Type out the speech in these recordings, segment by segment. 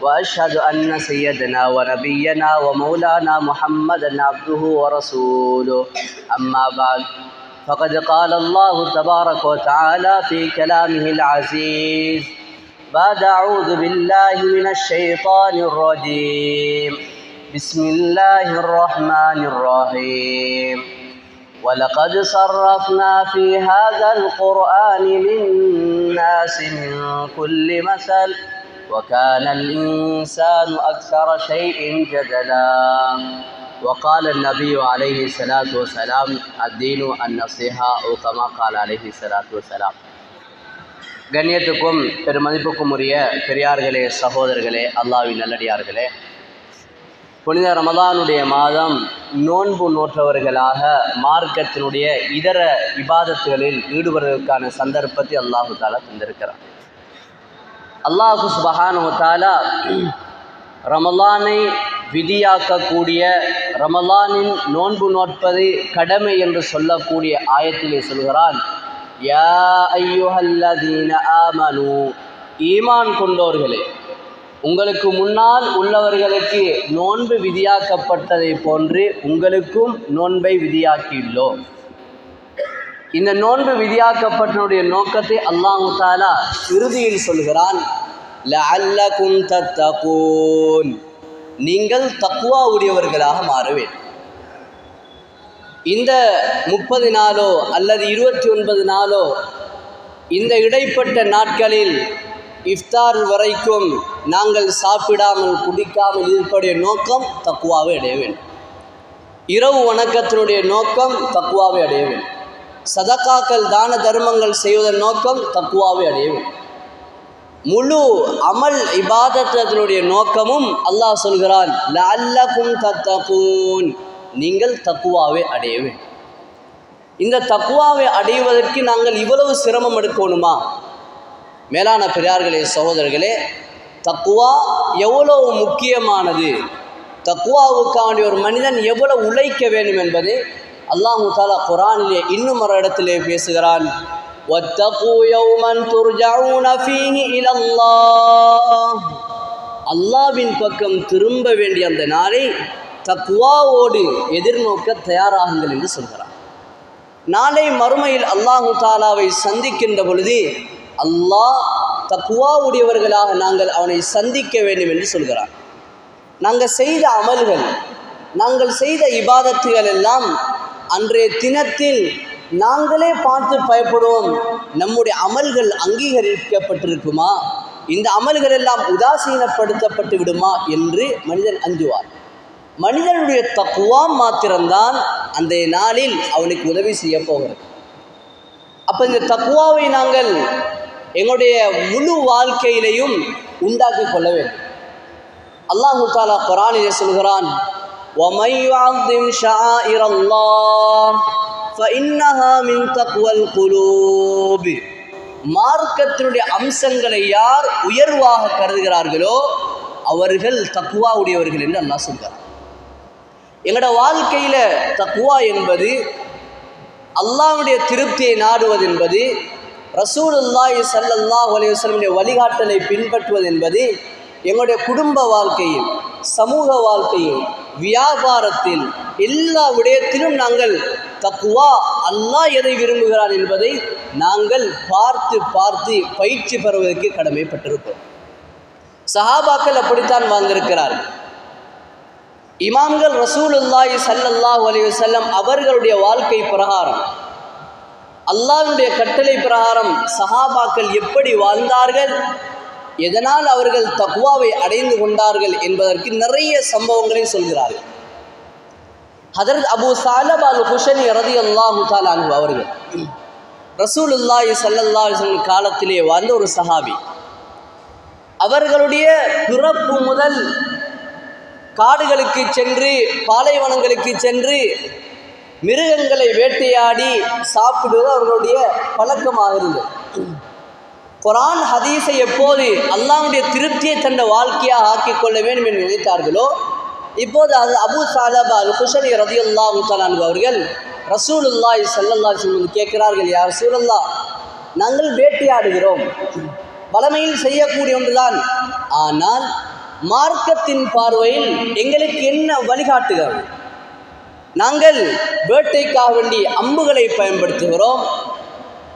وأشهد أن سيدنا ونبينا ومولانا محمدا عبده ورسوله. أما بعد فقد قال الله تبارك وتعالى في كلامه العزيز بعد أعوذ بالله من الشيطان الرجيم. بسم الله الرحمن الرحيم. ولقد صرفنا في هذا القرآن للناس من كل مثل وكان الإنسان أكثر شيء جدلا وقال النبي عليه الصلاة والسلام الدين النصيحة أو كما قال عليه الصلاة والسلام கண்ணியத்துக்கும் பெருமதிப்புக்கும் உரிய பெரியார்களே சகோதரர்களே அல்லாவின் நல்லடியார்களே புனித ரமதானுடைய மாதம் நோன்பு நோற்றவர்களாக மார்க்கத்தினுடைய இதர விவாதத்துகளில் ஈடுபடுவதற்கான சந்தர்ப்பத்தை அல்லாஹு தாலா தந்திருக்கிறார் அல்லாஹு சுபஹானு ரமலானை விதியாக்கக்கூடிய ரமலானின் நோன்பு நோட்பது கடமை என்று சொல்லக்கூடிய ஆயத்திலே சொல்கிறான் யா ஐயுஹல்லதீன ஆமனு ஈமான் கொண்டோர்களே உங்களுக்கு முன்னால் உள்ளவர்களுக்கு நோன்பு விதியாக்கப்பட்டதை போன்று உங்களுக்கும் நோன்பை விதியாக்கியுள்ளோம். இந்த நோன்பு விதியாக்கப்பட்டனுடைய நோக்கத்தை அல்லாஹு தாலா இறுதியில் சொல்கிறான் லஅல்லகும் தத்தகூன். நீங்கள் தக்குவா உடையவர்களாக மாற வேண்டும். இந்த முப்பது நாளோ அல்லது இருபத்தி ஒன்பது நாளோ இந்த இடைப்பட்ட நாட்களில் இஃப்தார் வரைக்கும் நாங்கள் சாப்பிடாமல் குடிக்காமல் இருப்படைய நோக்கம் தக்குவாவை அடைய வேண்டும். இரவு வணக்கத்தினுடைய நோக்கம் தக்குவாவை அடைய வேண்டும். சதக்காக்கள் தான தர்மங்கள் செய்வதன் நோக்கம் தக்குவாவை அடைய முழு அமல் இபாதத்தினுடைய நோக்கமும் அல்லாஹ் சொல்கிறான் லல்லகும் தத்தகூன். நீங்கள் தக்குவாவை அடைய வேண்டும் இந்த தக்குவாவை அடைவதற்கு நாங்கள் இவ்வளவு சிரமம் எடுக்கணுமா? மேலான பெரியார்களே சகோதரர்களே தக்குவா எவ்வளவு முக்கியமானது? தக்குவாவுக்காண்டி ஒரு மனிதன் எவ்வளவு உழைக்க வேண்டும் என்பது அல்லாஹு தாலா குரானிலே இன்னும் ஒரு இடத்திலே பேசுகிறான் அல்லாவின் பக்கம் திரும்ப வேண்டிய அந்த நாளை தக்குவாவோடு எதிர்நோக்க தயாராகுங்கள் என்று சொல்கிறார் நாளை மறுமையில் அல்லாஹு தாலாவை சந்திக்கின்ற பொழுது அல்லாஹ் தக்குவாவுடையவர்களாக நாங்கள் அவனை சந்திக்க வேண்டும் என்று சொல்கிறார் நாங்கள் செய்த அமல்கள் நாங்கள் செய்த இபாதத்துகள் எல்லாம் அன்றைய தினத்தில் நாங்களே பார்த்து பயப்படுவோம் நம்முடைய அமல்கள் அங்கீகரிக்கப்பட்டிருக்குமா? இந்த அமல்கள் எல்லாம் உதாசீனப்படுத்தப்பட்டு விடுமா என்று மனிதன் அஞ்சுவார் மனிதனுடைய தக்குவா மாத்திரம்தான் அந்த நாளில் அவனுக்கு உதவி செய்ய போகிறது. அப்போ இந்த தக்குவாவை நாங்கள் எங்களுடைய முழு வாழ்க்கையிலையும் உண்டாக்கி கொள்ள வேண்டும். அல்லாஹு தாலா குரானிலே சொல்கிறான் وَمَنْ يُعَظِّمْ شَعَائِرَ اللَّهِ فَإِنَّهَا مِنْ تَقْوَى الْقُلُوبِ மார்க்கத்தினுடைய அம்சங்களை யார் உயர்வாக கருதுகிறார்களோ அவர்கள் தக்குவா உடையவர்கள் என்று அல்லாஹ் சொல்கிறார் எங்களோட வாழ்க்கையில் தக்குவா என்பது அல்லாஹ்வுடைய திருப்தியை நாடுவது என்பது ரசூலுல்லாஹி ஸல்லல்லாஹு அலைஹி வஸல்லமுடைய வழிகாட்டலை பின்பற்றுவது என்பது எங்களுடைய குடும்ப வாழ்க்கையில் சமூக வாழ்க்கையில் வியாபாரத்தில் எல்லா விடயத்திலும் நாங்கள் தக்குவா அல்லாஹ் எதை விரும்புகிறான் என்பதை நாங்கள் பார்த்து பார்த்து பயிற்சி பெறுவதற்கு கடமைப்பட்டிருக்கிறோம். சஹாபாக்கள் அப்படித்தான் வாழ்ந்திருக்கிறார்கள் இமாம்கள் ரசூலுல்லாஹி ஸல்லல்லாஹு அலைஹி செல்லம் அவர்களுடைய வாழ்க்கை பிரகாரம் அல்லாஹ்வுடைய கட்டளை பிரகாரம் சஹாபாக்கள் எப்படி வாழ்ந்தார்கள் எதனால் அவர்கள் தக்குவாவை அடைந்து கொண்டார்கள் என்பதற்கு நிறைய சம்பவங்களை சொல்கிறார்கள். ஹதரத் அபு சாலப் அல் ஹுஷனி ரதி அல்லாஹு தாலானு அவர்கள் ரசூலுல்லாஹி ஸல்லல்லாஹு அலைஹி காலத்திலே வாழ்ந்த ஒரு சஹாபி. அவர்களுடைய பிறப்பு முதல் காடுகளுக்கு சென்று பாலைவனங்களுக்கு சென்று மிருகங்களை வேட்டையாடி சாப்பிடுவது அவர்களுடைய பழக்கமாக இருந்தது. குரான் ஹதீஸை எப்போது அல்லாவுடைய திருப்தியை தந்த வாழ்க்கையாக ஆக்கிக் கொள்ள வேண்டும் என்று நினைத்தார்களோ இப்போது அது அபு சாதாப் அல் குஷலி ரதி அல்லாஹு அவர்கள் ரசூலுல்லாய் சல்லல்லா சொல்லி கேட்கிறார்கள் யார் சூழல்லா நாங்கள் வேட்டையாடுகிறோம். வளமையில் செய்யக்கூடிய ஒன்றுதான். ஆனால் மார்க்கத்தின் பார்வையில் எங்களுக்கு என்ன வழிகாட்டுகிறது? நாங்கள் வேட்டைக்காக வேண்டி அம்புகளை பயன்படுத்துகிறோம்.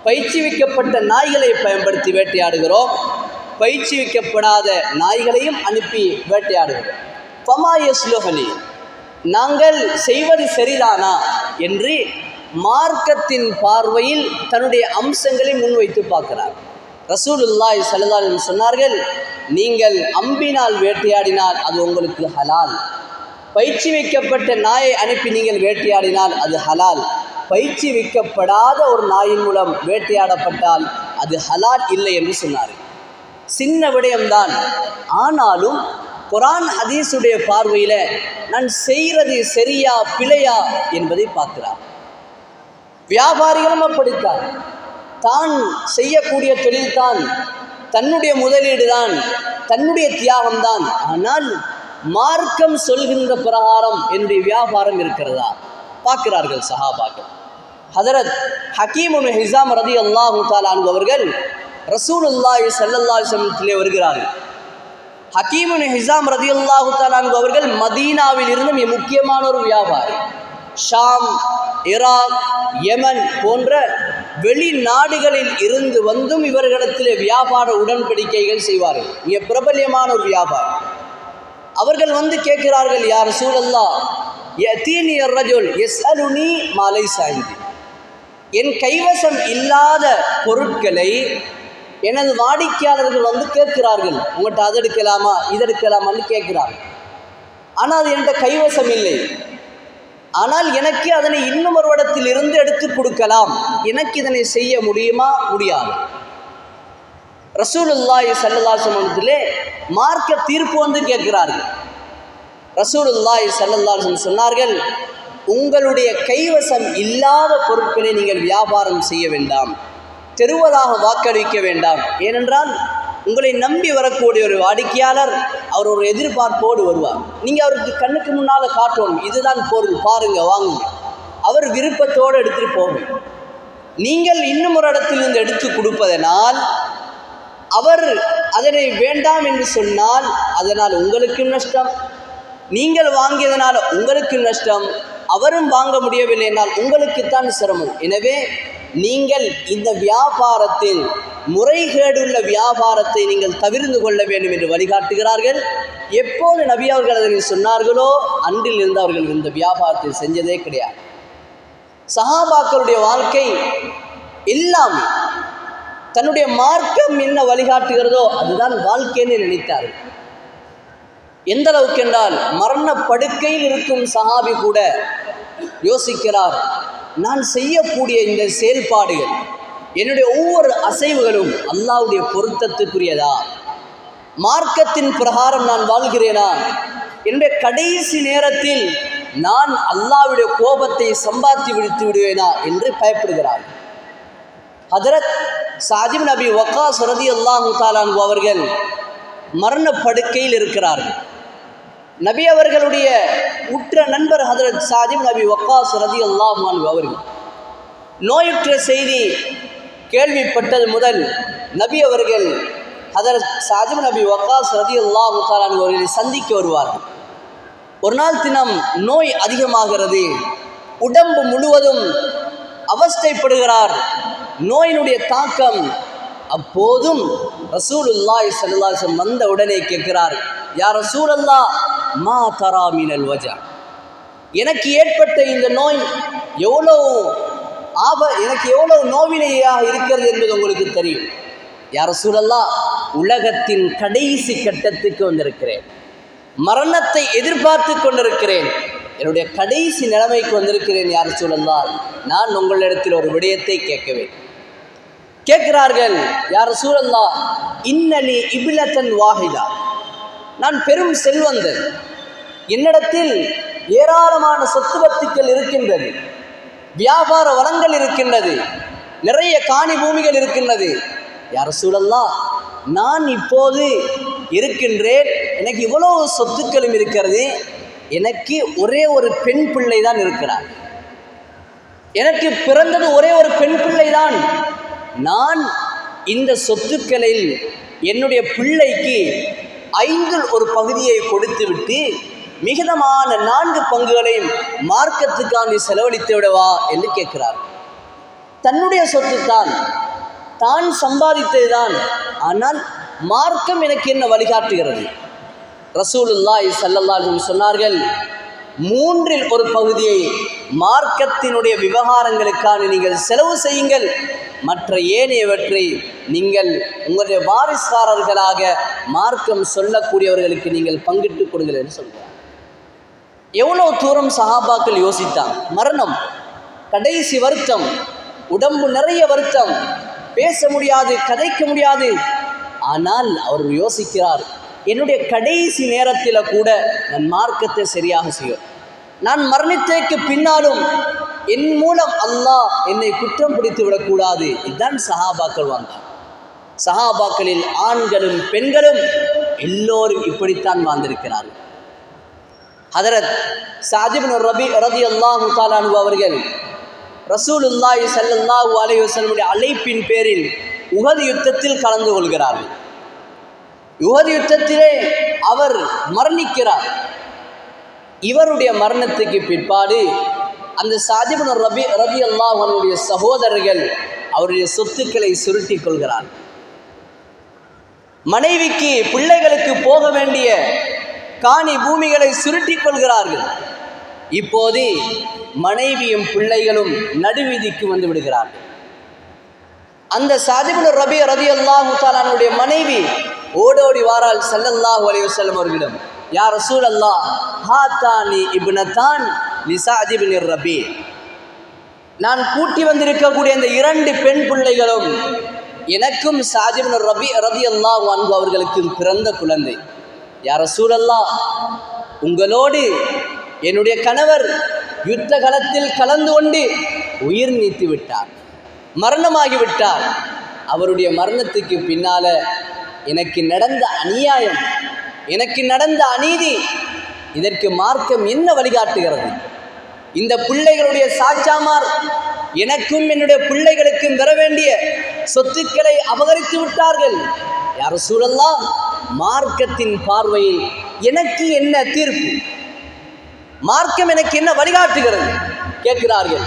பயிற்சிவிக்கப்பட்ட நாய்களை பயன்படுத்தி வேட்டையாடுகிறோம். பயிற்சிவிக்கப்படாத நாய்களையும் அனுப்பி வேட்டையாடுகிறோம். ஃபமாயஸ்லோகலி நாங்கள் செய்வது சரிதானா? என்று மார்க்கத்தின் பார்வையில் தன்னுடைய அம்சங்களை முன்வைத்து பார்க்கிறார். ரசூலுல்லாய் ஸல்லல்லாஹு சொன்னார்கள் நீங்கள் அம்பினால் வேட்டையாடினால் அது உங்களுக்கு ஹலால். பயிற்சி வைக்கப்பட்ட நாயை அனுப்பி நீங்கள் வேட்டையாடினால் அது ஹலால். பயிற்சி வைக்கப்படாத ஒரு நாயின் மூலம் வேட்டையாடப்பட்டால் அது ஹலால் இல்லை என்று சொன்னார் சின்ன விடயம்தான். ஆனாலும் குரான் ஹதீஸுடைய பார்வையில் நான் செய்கிறது சரியா பிழையா என்பதை பார்க்கிறார். வியாபாரிகளும் அப்படித்தான். தான் செய்யக்கூடிய தொழில்தான் தன்னுடைய முதலீடு தான் தன்னுடைய தியாகம்தான். ஆனால் மார்க்கம் சொல்கின்ற பிரகாரம் என்று வியாபாரம் இருக்கிறதா? பார்க்கிறார்கள் சகாபாக்கள் ஹதரத் ஹக்கீமுன் ஹிசாம் ரதி அல்லாஹு தாலான் அவர்கள் ரசூலுல்லாஹி ஸல்லல்லாஹு அலைஹி வஸல்லத்திலே வருகிறார்கள். ஹக்கீமுன் ஹிசாம் ரதி அல்லாஹு தாலான் அவர்கள் மதீனாவில் இருந்து மிக முக்கியமான ஒரு வியாபாரி. ஷாம் ஈராக் யமன் போன்ற வெளிநாடுகளில் இருந்து வந்தும் இவர்களிடத்திலே வியாபார உடன்படிக்கைகள் செய்வார்கள். மிக பிரபல்யமான ஒரு வியாபாரம் அவர்கள் வந்து கேட்கிறார்கள் யார் சூழல்லா யதீனி ரஜுல் எஸ் அலுனி மாலை சாய்ந்தி என் கைவசம் இல்லாத பொருட்களை எனது வாடிக்கையாளர்கள் வந்து கேட்கிறார்கள். உங்கள்கிட்ட அது எடுக்கலாமா இது எடுக்கலாமான்னு கேட்கிறார்கள். ஆனால் அது என்கிட்ட கைவசம் இல்லை. ஆனால் எனக்கு அதனை இன்னும் ஒரு இடத்திலிருந்து எடுத்து கொடுக்கலாம். எனக்கு இதனை செய்ய முடியுமா? முடியாது. ரசூலுல்லாஹி சல்லல்லாசமத்திலே மார்க்க தீர்ப்பு வந்து கேட்கிறார்கள். ரசூலுல்லாய் சல்லல்லாசம் சொன்னார்கள் உங்களுடைய கைவசம் இல்லாத பொருட்களை நீங்கள் வியாபாரம் செய்ய வேண்டாம். தெருவதாக வாக்களிக்க வேண்டாம். ஏனென்றால் உங்களை நம்பி வரக்கூடிய ஒரு வாடிக்கையாளர் அவர் ஒரு எதிர்பார்ப்போடு வருவார். நீங்கள் அவருக்கு கண்ணுக்கு முன்னால் காட்டணும். இதுதான் பொருள். பாருங்க வாங்குங்க. அவர் விருப்பத்தோடு எடுத்துகிட்டு போகும் நீங்கள் இன்னும் ஒரு இடத்திலிருந்து எடுத்து கொடுப்பதனால் அவர் அதனை வேண்டாம் என்று சொன்னால் அதனால் உங்களுக்கும் நஷ்டம். நீங்கள் வாங்கியதனால் உங்களுக்கு நஷ்டம். அவரும் வாங்க முடியவில்லை என்றால் உங்களுக்குத்தான் சிரமம். எனவே நீங்கள் இந்த வியாபாரத்தில் முறைகேடுள்ள வியாபாரத்தை நீங்கள் தவிர்ந்து கொள்ள வேண்டும் என்று வழிகாட்டுகிறார்கள். எப்போது நபி அவர்கள் அதனை சொன்னார்களோ அன்றில் இருந்து அவர்கள் இந்த வியாபாரத்தை செஞ்சதே கிடையாது. சஹாபாக்களுடைய வாழ்க்கை எல்லாமே தன்னுடைய மார்க்கம் என்ன வழிகாட்டுகிறதோ அதுதான் வாழ்க்கைன்னு நினைத்தார்கள். எந்த அளவுக்கு என்றால் மரண படுக்கையில் இருக்கும் சஹாபி கூட யோசிக்கிறார் நான் செய்யக்கூடிய இந்த செயல்பாடுகள் என்னுடைய ஒவ்வொரு அசைவுகளும் அல்லாவுடைய பொருத்தத்துக்குரியதா? மார்க்கத்தின் பிரகாரம் நான் வாழ்கிறேனா? என்னுடைய கடைசி நேரத்தில் நான் அல்லாவுடைய கோபத்தை சம்பாத்தி விழித்து விடுவேனா? என்று பயப்படுகிறார். ஹதரத் சாஜிம் நபி வக்காஸ் ரதி அல்லாஹு தாலான் அவர்கள் மரணப்படுக்கையில் இருக்கிறார்கள். நபி அவர்களுடைய உற்ற நண்பர் ஹதரத் சாஜிம் நபி வக்காஸ் ரதி அல்லாஹான் அவர்கள். நோயுற்ற செய்தி கேள்விப்பட்டது முதல் நபி அவர்கள் ஹதரத் சாஜிம் நபி வக்காஸ் ரதி அல்லாஹு தாலான் அவர்களை சந்திக்க வருவார்கள். ஒரு நாள் தினம் நோய் அதிகமாகிறது. உடம்பு முழுவதும் அவஸ்தைப்படுகிறார். நோயினுடைய தாக்கம் அப்போதும் ரசூலுல்லாய் சல்லாசம் வந்த உடனே கேட்கிறார். யார் ரசூலல்லா மா தராமினல் வஜா. எனக்கு ஏற்பட்ட இந்த நோய் எவ்வளோ ஆப எனக்கு எவ்வளோ நோவினையாக இருக்கிறது என்பது உங்களுக்கு தெரியும். யார் சூழல்லா உலகத்தின் கடைசி கட்டத்துக்கு வந்திருக்கிறேன். மரணத்தை எதிர்பார்த்து கொண்டிருக்கிறேன். என்னுடைய கடைசி நிலைமைக்கு வந்திருக்கிறேன் யார் சூழல்லா நான் உங்களிடத்தில் ஒரு விடயத்தை கேட்கவேன் கேட்கிறார்கள் யார் சூழல்லா இன்னலி இபிலத்தன் வாஹிதா. நான் பெரும் செல்வந்தன். என்னிடத்தில் ஏராளமான சொத்து பத்துக்கள் இருக்கின்றது. வியாபார வளங்கள் இருக்கின்றது. நிறைய காணி பூமிகள் இருக்கின்றது. யார் சூழல்லா? நான் இப்போது இருக்கின்றேன். எனக்கு இவ்வளோ சொத்துக்களும் இருக்கிறது. எனக்கு ஒரே ஒரு பெண் பிள்ளை தான் இருக்கிறார். எனக்கு பிறந்தது ஒரே ஒரு பெண் பிள்ளை தான் நான் இந்த சொத்துக்களில் என்னுடைய பிள்ளைக்கு ஐந்தில் ஒரு பகுதியை கொடுத்துவிட்டு மிகுதமான நான்கு பங்குகளையும் மார்க்கத்துக்காண்டி செலவழித்து விடவா என்று கேட்கிறார். தன்னுடைய சொத்து தான் தான் சம்பாதித்தது தான் ஆனால் மார்க்கம் எனக்கு என்ன வழிகாட்டுகிறது? ரசூலுல்லாய் ஸல்லல்லாஹு சொன்னார்கள் மூன்றில் ஒரு பகுதியை மார்க்கத்தினுடைய விவகாரங்களுக்கான நீங்கள் செலவு செய்யுங்கள். மற்ற ஏனையவற்றை நீங்கள் உங்களுடைய வாரிசாரர்களாக மார்க்கம் சொல்லக்கூடியவர்களுக்கு நீங்கள் பங்கிட்டு கொடுங்கள் என்று சொல்கிறார். எவ்வளோ தூரம் சஹாபாக்கள் யோசித்தாங்க? மரணம் கடைசி வருத்தம் உடம்பு நிறைய வருத்தம் பேச முடியாது கதைக்க முடியாது. ஆனால் அவர் யோசிக்கிறார் என்னுடைய கடைசி நேரத்தில் கூட நான் மார்க்கத்தை சரியாக செய்யும் நான் மரணித்தேக்கு பின்னாலும் என் மூலம் அல்லாஹ் என்னை குற்றம் பிடித்து விடக்கூடாது இதுதான் சஹாபாக்கள் வாழ்ந்தார் சஹாபாக்களில் ஆண்களும் பெண்களும் எல்லோரும் இப்படித்தான் வாழ்ந்திருக்கிறார்கள். ஹதரத் சாதிபின் ரபி ரதி அல்லாஹு தாலானு அவர்கள் ரசூலுல்லாஹி ஸல்லல்லாஹு அலைஹி வஸல்லமுடைய அழைப்பின் பேரில் உகது யுத்தத்தில் கலந்து கொள்கிறார்கள். உகது யுத்தத்திலே அவர் மரணிக்கிறார். இவருடைய மரணத்துக்கு பிற்பாடு அந்த சாதிபுன் ரபி ரபி அல்லாஹ் சகோதரர்கள் அவருடைய சொத்துக்களை சுருட்டி கொள்கிறார். மனைவிக்கு பிள்ளைகளுக்கு போக வேண்டிய காணி பூமிகளை சுருட்டிக் கொள்கிறார்கள். இப்போது மனைவியும் பிள்ளைகளும் நடுவீதிக்கு வந்து விடுகிறார்கள். அந்த சாதிபுன் ரபி ரதி அல்லாஹு தாலானுடைய மனைவி ஓடோடி வாரால் சல்லல்லாஹு அலைஹி செல்லும் அவர்களிடம் யார் ரசூல் அல்லாஹ் ஹாத்தானி இப்னதான் லிசாதிபின் ரபி. நான் கூட்டி வந்திருக்கக்கூடிய இந்த இரண்டு பெண் பிள்ளைகளும் எனக்கும் சாஜிபின் ரபி ரபி அல்லா அன்பு அவர்களுக்கும் பிறந்த குழந்தை. யார் ரசூல் அல்லா உங்களோடு என்னுடைய கணவர் யுத்த களத்தில் கலந்து கொண்டு உயிர் நீத்து விட்டார் மரணமாகி விட்டார். அவருடைய மரணத்துக்கு பின்னால எனக்கு நடந்த அநியாயம் எனக்கு நடந்த அநீதி இதற்கு மார்க்கம் என்ன வழிகாட்டுகிறது? இந்த பிள்ளைகளுடைய சாச்சாமார் எனக்கும் என்னுடைய பிள்ளைகளுக்கும் பெற வேண்டிய சொத்துக்களை அபகரித்து விட்டார்கள். யார் சூழல்லாம் மார்க்கத்தின் பார்வையில் எனக்கு என்ன தீர்ப்பு? மார்க்கம் எனக்கு என்ன வழிகாட்டுகிறது? கேட்கிறார்கள்.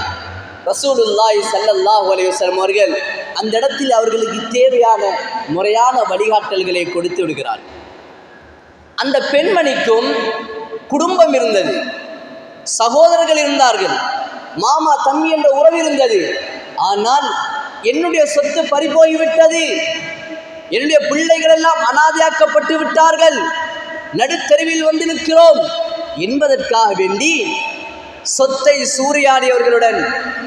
ரசூலுல்லாய் ஸல்லல்லாஹு அலைஹி வஸல்லம் அவர்கள் அந்த இடத்தில் அவர்களுக்கு தேவையான முறையான வழிகாட்டல்களை கொடுத்து விடுகிறார். அந்த பெண்மணிக்கும் குடும்பம் இருந்தது. சகோதரர்கள் இருந்தார்கள். மாமா தம்பி என்ற உறவு இருந்தது. ஆனால் என்னுடைய சொத்து பறிபோய்விட்டது. என்னுடைய பிள்ளைகள் எல்லாம் அனாதையாக்கப்பட்டு விட்டார்கள். நடுத்தருவில் வந்து நிற்கிறோம் என்பதற்காக வேண்டி சொத்தை சூறையாடியவர்களுடன்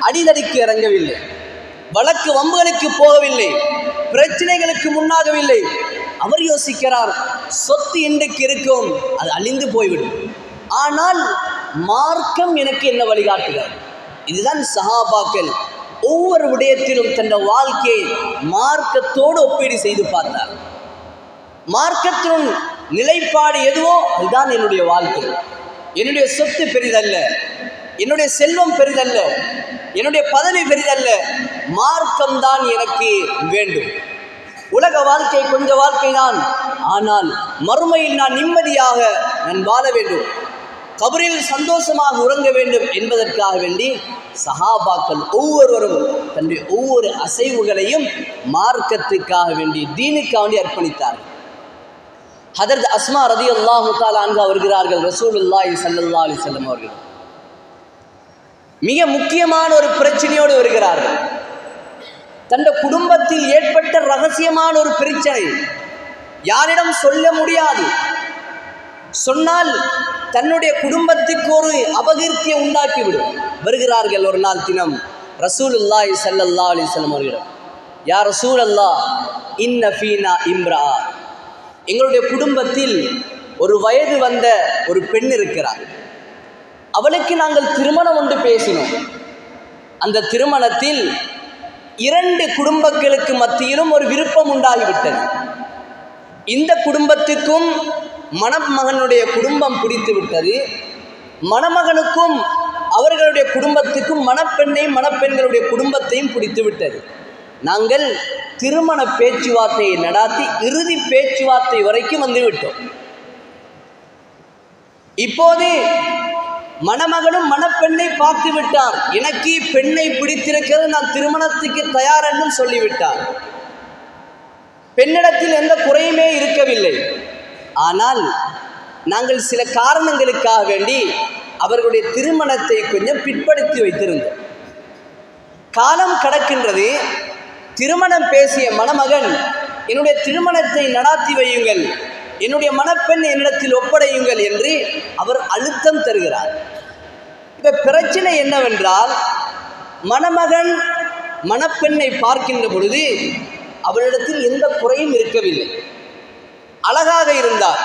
அடிதடிக்கு இறங்கவில்லை. வழக்கு வம்புகளுக்கு போகவில்லை பிரச்சனைகளுக்கு முன்னாகவில்லை. அவர் யோசிக்கிறார் சொத்து இன்றைக்கு இருக்கும் அது அழிந்து போய்விடும். ஆனால் மார்க்கம் எனக்கு என்ன வழிகாட்டுகிறது? இதுதான் சஹாபாக்கள் ஒவ்வொரு விடயத்திலும் தன் வாழ்க்கையை மார்க்கத்தோடு ஒப்பீடு செய்து பார்த்தார். மார்க்கத்தின் நிலைப்பாடு எதுவோ அதுதான் என்னுடைய வாழ்க்கை. என்னுடைய சொத்து பெரிதல்ல என்னுடைய செல்வம் பெரிதல்ல என்னுடைய பதவி பெரிதல்ல மார்க்கம் தான் எனக்கு வேண்டும். உலக வாழ்க்கை கொஞ்ச வாழ்க்கை தான் ஆனால் மறுமையில் நான் நிம்மதியாக நான் வாழ வேண்டும். கபரில் சந்தோஷமாக உறங்க வேண்டும் என்பதற்காக வேண்டி சஹாபாக்கள் ஒவ்வொருவரும் தன்னுடைய ஒவ்வொரு அசைவுகளையும் மார்க்கத்துக்காக வேண்டி தீனுக்காக வேண்டி அர்ப்பணித்தார்கள். ஹதரத் அஸ்மா ரதி அல்லாஹு தாலா அங்கு வருகிறார்கள் ரசூலுல்லாஹி ஸல்லல்லாஹு அலி செல்லம் அவர்கள். மிக முக்கியமான ஒரு பிரச்சனையோடு வருகிறார்கள். தந்த குடும்பத்தில் ஏற்பட்ட ரகசியமான ஒரு பிரச்சனை. யாரிடம் சொல்ல முடியாது. சொன்னால் தன்னுடைய குடும்பத்துக்கு ஒரு அபகீர்த்தியை உண்டாக்கிவிடும். வருகிறார்கள் ஒரு நாள் தினம் ரசூலுல்லாஹி ஸல்லல்லாஹு அலைஹி வஸல்லம் அவர்களிடம் யார் ரசூல் இன்ன ஃபீனா இம்ரா. எங்களுடைய குடும்பத்தில் ஒரு வயது வந்த ஒரு பெண் இருக்கிறார். அவளுக்கு நாங்கள் திருமணம் ஒன்று பேசினோம். அந்த திருமணத்தில் இரண்டு குடும்பங்களுக்கு மத்தியிலும் ஒரு விருப்பம் உண்டாகிவிட்டது. இந்த குடும்பத்துக்கும் மணமகனுடைய குடும்பம் பிடித்து விட்டது மணமகனுக்கும் அவர்களுடைய குடும்பத்துக்கும் மணப்பெண்ணையும் மணப்பெண்களுடைய குடும்பத்தையும் பிடித்து விட்டது நாங்கள் திருமண பேச்சுவார்த்தையை நடாத்தி இறுதி பேச்சுவார்த்தை வரைக்கும் வந்துவிட்டோம். இப்போது மணமகனும் மணப்பெண்ணை பார்த்து விட்டார் எனக்கு பெண்ணை பிடித்திருக்கிறது நான் திருமணத்துக்கு தயார் என்றும் சொல்லிவிட்டார். பெண்ணிடத்தில் எந்த குறையுமே இருக்கவில்லை. ஆனால் நாங்கள் சில காரணங்களுக்காக வேண்டி அவர்களுடைய திருமணத்தை கொஞ்சம் பிற்படுத்தி வைத்திருந்தோம். காலம் கடக்கின்றது. திருமணம் பேசிய மணமகன் என்னுடைய திருமணத்தை நடாத்தி வையுங்கள். என்னுடைய மணப்பெண் என்னிடத்தில் ஒப்படையுங்கள் என்று அவர் அழுத்தம் தருகிறார். இப்போ பிரச்சனை என்னவென்றால் மணமகன் மணப்பெண்ணை பார்க்கின்ற பொழுது அவளிடத்தில் எந்த குறையும் இருக்கவில்லை. அழகாக இருந்தார்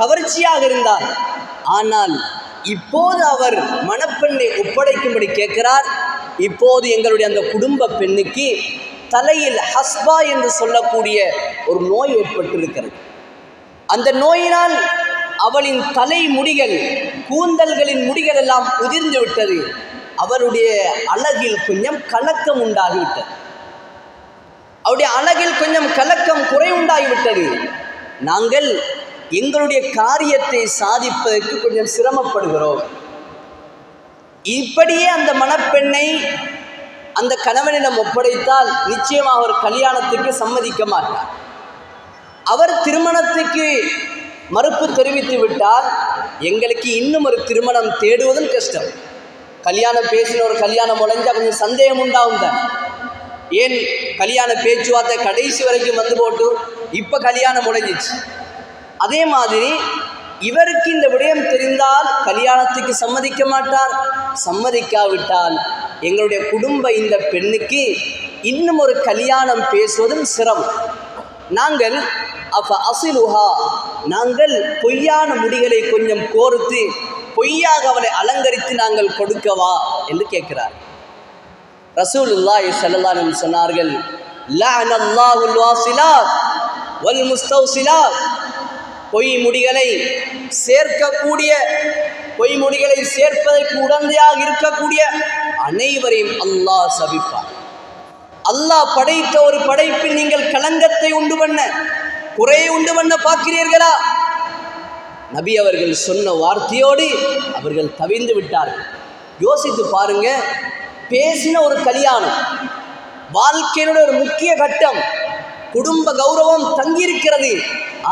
கவர்ச்சியாக இருந்தார். ஆனால் இப்போது அவர் மணப்பெண்ணை ஒப்படைக்கும்படி கேட்கிறார் இப்போது எங்களுடைய அந்த குடும்ப பெண்ணுக்கு தலையில் ஹஸ்பா என்று சொல்லக்கூடிய ஒரு நோய் ஏற்பட்டிருக்கிறது. அந்த நோயினால் அவளின் தலை முடிகள் கூந்தல்களின் முடிகள் எல்லாம் உதிர்ந்து விட்டது. அவருடைய அழகில் கொஞ்சம் கலக்கம் உண்டாகிவிட்டது. அவருடைய அழகில் கொஞ்சம் கலக்கம் குறை உண்டாகிவிட்டது நாங்கள் எங்களுடைய காரியத்தை சாதிப்பதற்கு கொஞ்சம் சிரமப்படுகிறோம். இப்படியே அந்த மணப்பெண்ணை அந்த கணவனிடம் ஒப்படைத்தால் நிச்சயமாக அவர் கல்யாணத்துக்கு சம்மதிக்க மாட்டார். அவர் திருமணத்துக்கு மறுப்பு தெரிவித்து விட்டால் எங்களுக்கு இன்னும் ஒரு திருமணம் தேடுவதும் கஷ்டம். கல்யாணம் பேசின ஒரு கல்யாணம் முளைஞ்சா கொஞ்சம் சந்தேகம் உண்டாகும் தான். ஏன் கல்யாண பேச்சுவார்த்தை கடைசி வரைக்கும் வந்து போட்டு இப்போ கல்யாணம் உடைஞ்சிச்சு அதே மாதிரி இவருக்கு இந்த விடயம் தெரிந்தால் கல்யாணத்துக்கு சம்மதிக்க மாட்டார். சம்மதிக்காவிட்டால் எங்களுடைய குடும்ப இந்த பெண்ணுக்கு இன்னும் ஒரு கல்யாணம் பேசுவதும் சிரமம். நாங்கள் அப்ப அசிலுஹா? நாங்கள் பொய்யான முடிகளை கொஞ்சம் கோர்த்து பொய்யாக அவளை அலங்கரித்து நாங்கள் கொடுக்கவா? என்று கேட்கிறார். ரசூலுல்லாஹி ஸல்லல்லாஹு அலைஹி சொன்னார்கள் லஅனல்லாஹுல் வாசிலா வல் முஸ்தௌசிலா. பொய் முடிகளை சேர்க்கக்கூடிய பொய் முடிகளை சேர்ப்பதற்கு உடந்தையாக இருக்கக்கூடிய அனைவரையும் அல்லாஹ் சபிப்பார் அல்லாஹ் படைத்த ஒரு படைப்பில் நீங்கள் களங்கத்தை உண்டு பண்ண குறையை உண்டு பண்ண பார்க்கிறீர்களா? நபி அவர்கள் சொன்ன வார்த்தையோடு அவர்கள் தவிந்து விட்டார்கள். யோசித்து பாருங்க பேசின ஒரு கல்யாணம் வாழ்க்கையினுடைய ஒரு முக்கிய கட்டம் குடும்ப கௌரவம் தங்கியிருக்கிறது.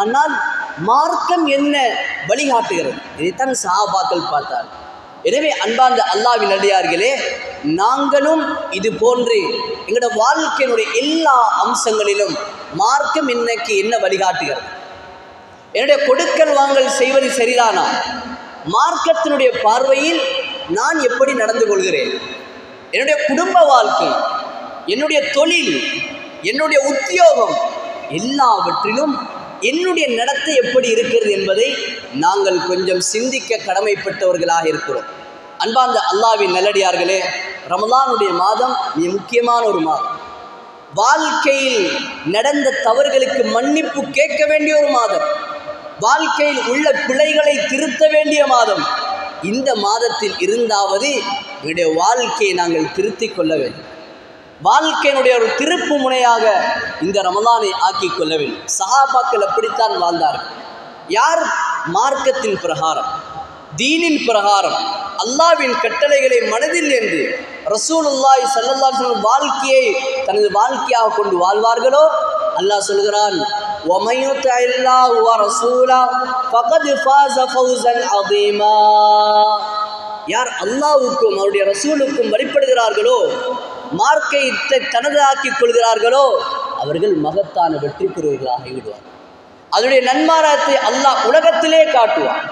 ஆனால் மார்க்கம் என்ன வழிகாட்டுகிறது? இதைத்தான் சாபாக்கள் பார்த்தார் எனவே அன்பார்ந்த அல்லாவின் அடியார்களே நாங்களும் இது போன்று எங்களோட வாழ்க்கையினுடைய எல்லா அம்சங்களிலும் மார்க்கம் இன்னைக்கு என்ன வழிகாட்டுகிறது? என்னுடைய கொடுக்கல் வாங்கல் செய்வது சரிதானா? மார்க்கத்தினுடைய பார்வையில் நான் எப்படி நடந்து கொள்கிறேன்? என்னுடைய குடும்ப வாழ்க்கை என்னுடைய தொழில் என்னுடைய உத்தியோகம் எல்லாவற்றிலும் என்னுடைய நடத்தை எப்படி இருக்கிறது என்பதை நாங்கள் கொஞ்சம் சிந்திக்க கடமைப்பட்டவர்களாக இருக்கிறோம். அன்பார்ந்த அல்லாவின் நல்லடியார்களே ரமலானுடைய மாதம் மிக முக்கியமான ஒரு மாதம். வாழ்க்கையில் நடந்த தவறுகளுக்கு மன்னிப்பு கேட்க வேண்டிய ஒரு மாதம். வாழ்க்கையில் உள்ள பிழைகளை திருத்த வேண்டிய மாதம். இந்த மாதத்தில் இருந்தாவது என்னுடைய வாழ்க்கையை நாங்கள் திருத்திக் கொள்ள வேண்டும். வாழ்க்கையினுடைய ஒரு திருப்பு முனையாக இந்த ரமலானை ஆக்கிக் கொள்ள வேண்டும். சகாபாக்கள் அப்படித்தான் வாழ்ந்தார்கள். யார் மார்க்கத்தின் பிரகாரம்? தீனின் பிரகாரம் அல்லாவின் கட்டளைகளை மனதில் என்று ரசூலுல்லாய் சல்லல்லாஹ் வாழ்க்கையை தனது வாழ்க்கையாக கொண்டு வாழ்வார்களோ? அல்லாஹ் சொல்கிறான் யார் அல்லாவுக்கும் அவருடைய ரசூலுக்கும் வழிபடுகிறார்களோ மார்க்கத்தை தனதாக்கிக் கொள்கிறார்களோ அவர்கள் மகத்தான வெற்றி பெறுவர்களாக விடுவார் அதனுடைய நன்மாராத்தை அல்லாஹ் உலகத்திலே காட்டுவான்.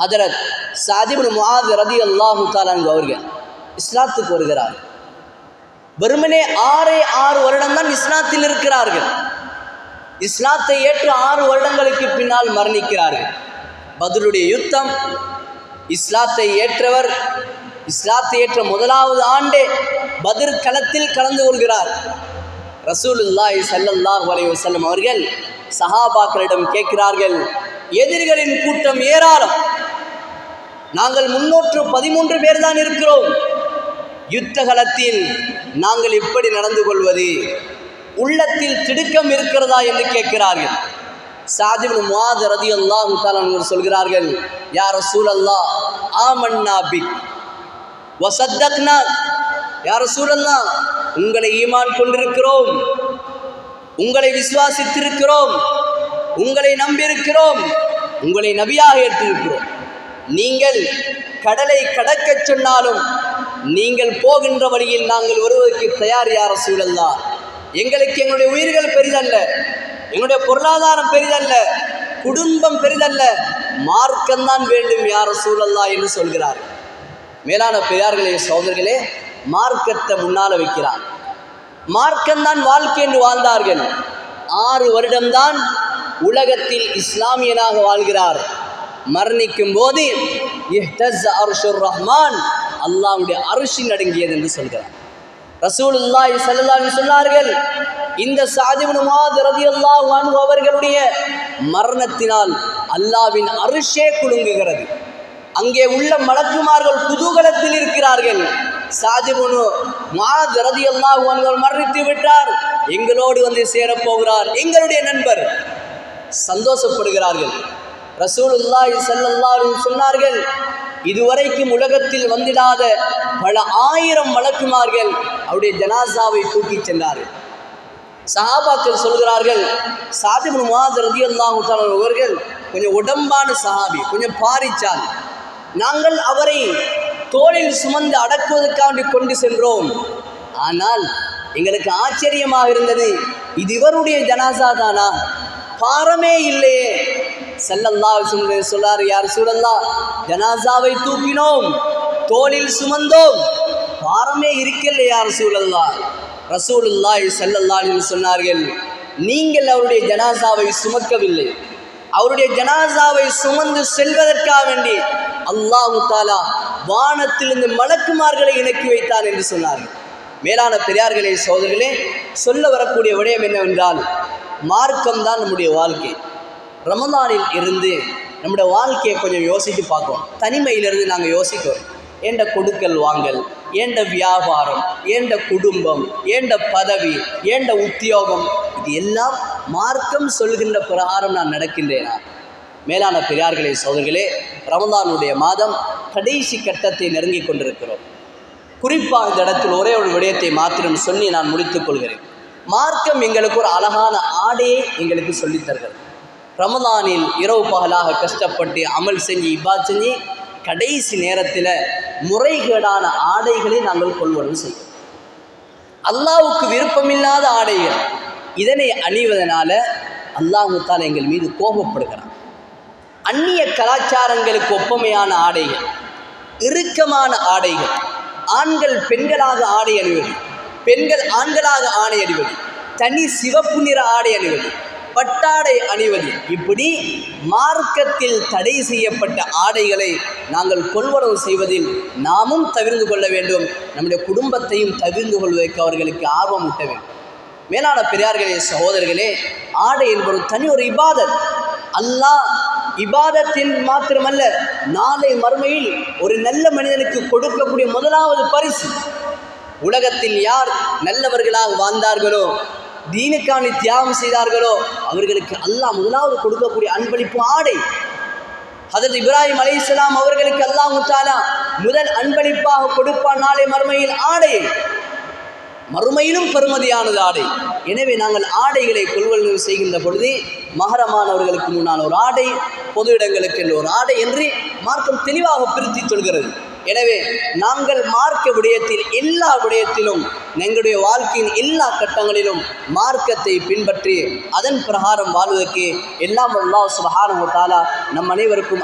ஹதரத் சாதிபுன் முஆத் ரதி அல்லாஹு தாலான் அவர்கள் இஸ்லாத்துக்கு வருகிறார் வெறுமனே ஆறே ஆறு வருடம் தான் இஸ்லாத்தில் இருக்கிறார்கள். இஸ்லாத்தை ஏற்று ஆறு வருடங்களுக்கு பின்னால் மரணிக்கிறார்கள். பதிலுடைய யுத்தம் இஸ்லாத்தை ஏற்றவர் இஸ்லாத்தை ஏற்ற முதலாவது ஆண்டே பதிர் களத்தில் கலந்து கொள்கிறார். ரசூலுல்லாஹி சல்லல்லாஹ் அலைஹி செல்லும் அவர்கள் சஹாபாக்களிடம் கேட்கிறார்கள் எதிரிகளின் கூட்டம் ஏராளம். நாங்கள் முன்னூற்று பதிமூன்று பேர் தான் இருக்கிறோம். யுத்த களத்தில் நாங்கள் எப்படி நடந்து கொள்வது உள்ளத்தில் திடுக்கம் இருக்கிறதா என்று கேட்கிறார்கள். சாதிபின் மாத ரதி அல்லாஹு சொல்கிறார்கள் யார் சூழல்லா ஆமன்னா பிக் வசத்தக்னா யார் சூழல்லா உங்களை ஈமான் கொண்டிருக்கிறோம் உங்களை விசுவாசித்திருக்கிறோம் உங்களை நம்பியிருக்கிறோம் உங்களை நபியாக ஏற்றிருக்கிறோம். நீங்கள் கடலை கடக்கச் சொன்னாலும் நீங்கள் போகின்ற வழியில் நாங்கள் வருவதற்கு தயார் யார சூழல்லா எங்களுக்கு எங்களுடைய உயிர்கள் பெரிதல்ல எங்களுடைய பொருளாதாரம் பெரிதல்ல குடும்பம் பெரிதல்ல மார்க்கம்தான் வேண்டும் யார சூழல்லா என்று சொல்கிறார். மேலான பெரியார்களே சோதர்களே மார்க்கத்தை முன்னால வைக்கிறார் மார்க்கம்தான் வாழ்க்கை என்று வாழ்ந்தார்கள். ஆறு வருடம்தான் உலகத்தில் இஸ்லாமியனாக வாழ்கிறார். மரணிக்கும் போது அர்ஷுர் ரஹ்மான் அல்லாவுடைய அரிசி அடங்கியது என்று சொல்கிறார். ரசூலுல்லாஹி ஸல்லல்லாஹு சொன்னார்கள் இந்த சாதிபுன் முஆத் ரலியல்லாஹு அன்ஹு அவர்களுடைய மரணத்தினால் அல்லாஹ்வின் அரிஷே குலுங்குகிறது. அங்கே உள்ள மலக்குமார்கள் குதூகலத்தில் இருக்கிறார்கள். சாதிபுனு முஆத் ரலியல்லாஹு அன்ஹு மரணித்து விட்டார். எங்களோடு வந்து சேரப் போகிறார். எங்களுடைய நண்பர். சந்தோஷப்படுகிறார்கள். ரசூலுல்லாஹி ஸல்லல்லாஹு சொன்னார்கள் இதுவரைக்கும் உலகத்தில் வந்திடாத பல ஆயிரம் மலக்குமார்கள் அவருடைய ஜனாசாவை தூக்கிச் சென்றார்கள். சஹாபாக்கள் சொல்கிறார்கள் சாதிபுன் முஆத் ரதி தஆலா அவர்கள் கொஞ்சம் உடம்பான சஹாபி கொஞ்சம் பாரிச்சால் நாங்கள் அவரை தோளில் சுமந்து அடக்குவதற்காக கொண்டு சென்றோம். ஆனால் எங்களுக்கு ஆச்சரியமாக இருந்தது இது இவருடைய ஜனாசா தானா? பாரமே இல்லையே. செல்லல்லா சொல்லார் யார் சூழல்லா ஜனாசாவை தூக்கினோம் தோளில் சுமந்தோம் பாரமே இருக்கல யார் சூழல்லா? ரசூலுல்லாய் செல்லல்லா என்று சொன்னார்கள் நீங்கள் அவருடைய ஜனாசாவை சுமக்கவில்லை. அவருடைய ஜனாசாவை சுமந்து செல்வதற்காக வேண்டி அல்லாஹு தாலா வானத்திலிருந்து மலக்குமார்களை இணக்கி வைத்தான் என்று சொன்னார்கள். மேலான பெரியார்களே சோதர்களே சொல்ல வரக்கூடிய விடயம் என்னவென்றால் மார்க்கம் தான் நம்முடைய வாழ்க்கை. ரமதானில் இருந்து நம்முடைய வாழ்க்கையை கொஞ்சம் யோசித்து பார்ப்போம் தனிமையிலிருந்து நாங்கள் யோசிக்கிறோம். ஏண்ட கொடுக்கல் வாங்கல் ஏண்ட வியாபாரம் ஏண்ட குடும்பம் ஏண்ட பதவி ஏண்ட உத்தியோகம் இது எல்லாம் மார்க்கம் சொல்கின்ற பிரகாரம் நான் நடக்கின்றேனா? மேலான பெரியார்களே சோதர்களே ரமதானுடைய மாதம் கடைசி கட்டத்தை நெருங்கி கொண்டிருக்கிறோம். குறிப்பாக இந்த இடத்தில் ஒரே ஒரு விடயத்தை மாத்திரம் சொல்லி நான் முடித்துக் கொள்கிறேன். மார்க்கம் எங்களுக்கு ஒரு அழகான ஆடையை எங்களுக்கு சொல்லித் ரமதானில் இரவு பகலாக கஷ்டப்பட்டு அமல் செஞ்சு இபா செஞ்சு கடைசி நேரத்தில் முறைகேடான ஆடைகளை நாங்கள் கொள்வனம் செய்வோம் அல்லாவுக்கு விருப்பமில்லாத ஆடைகள். இதனை அணிவதனால அல்லாஹால எங்கள் மீது கோபப்படுகிறான். அந்நிய கலாச்சாரங்களுக்கு ஒப்பமையான ஆடைகள் இறுக்கமான ஆடைகள் ஆண்கள் பெண்களாக ஆடை அணிவது பெண்கள் ஆண்களாக ஆடை அணிவது தனி சிவப்பு நிற ஆடை அணிவது பட்டாடை அணிவது இப்படி மார்க்கத்தில் தடை செய்யப்பட்ட ஆடைகளை நாங்கள் கொள்வனவு செய்வதில் நாமும் தவிர்ந்து கொள்ள வேண்டும். நம்முடைய குடும்பத்தையும் தவிர்ந்து கொள்வதற்கு அவர்களுக்கு ஆர்வம் ஊட்ட வேண்டும். மேலான பெரியார்களே சகோதரர்களே ஆடை என்பது தனி ஒரு இபாதத். அல்லாஹ் இபாதத்தின் மாத்திரமல்ல நாளை மறுமையில் ஒரு நல்ல மனிதனுக்கு கொடுக்கக்கூடிய முதலாவது பரிசு. உலகத்தில் யார் நல்லவர்களாக வாழ்ந்தார்களோ தீனுக்கான தியாகம் செய்தார்களோ அவர்களுக்கு அல்லாஹ் முதலாவது கொடுக்கக்கூடிய அன்பளிப்பு ஆடை. ஹதரத் இப்ராஹிம் அலைஹிஸ்ஸலாம் அவர்களுக்கு அல்லாஹ் தாலா முதல் அன்பளிப்பாக கொடுப்பான் நாளை மறுமையில் ஆடை. மறுமையிலும் பெருமதியானது ஆடை. எனவே நாங்கள் ஆடைகளை கொள்வனவு செய்கின்ற பொழுது மகரமானவர்களுக்கு முன்னால் ஒரு ஆடை பொது இடங்களுக்கு ஒரு ஆடை என்று மார்க்கம் தெளிவாக பிரித்து சொல்கிறது. எனவே நாங்கள் மார்க்க விடயத்தில் எல்லா விடயத்திலும் எங்களுடைய வாழ்க்கையின் எல்லா கட்டங்களிலும் மார்க்கத்தை பின்பற்றி அதன் பிரகாரம் வாழ்வதற்கு எல்லாம் அல்லாஹ் சுபஹானஹு தாலா நம் அனைவருக்கும்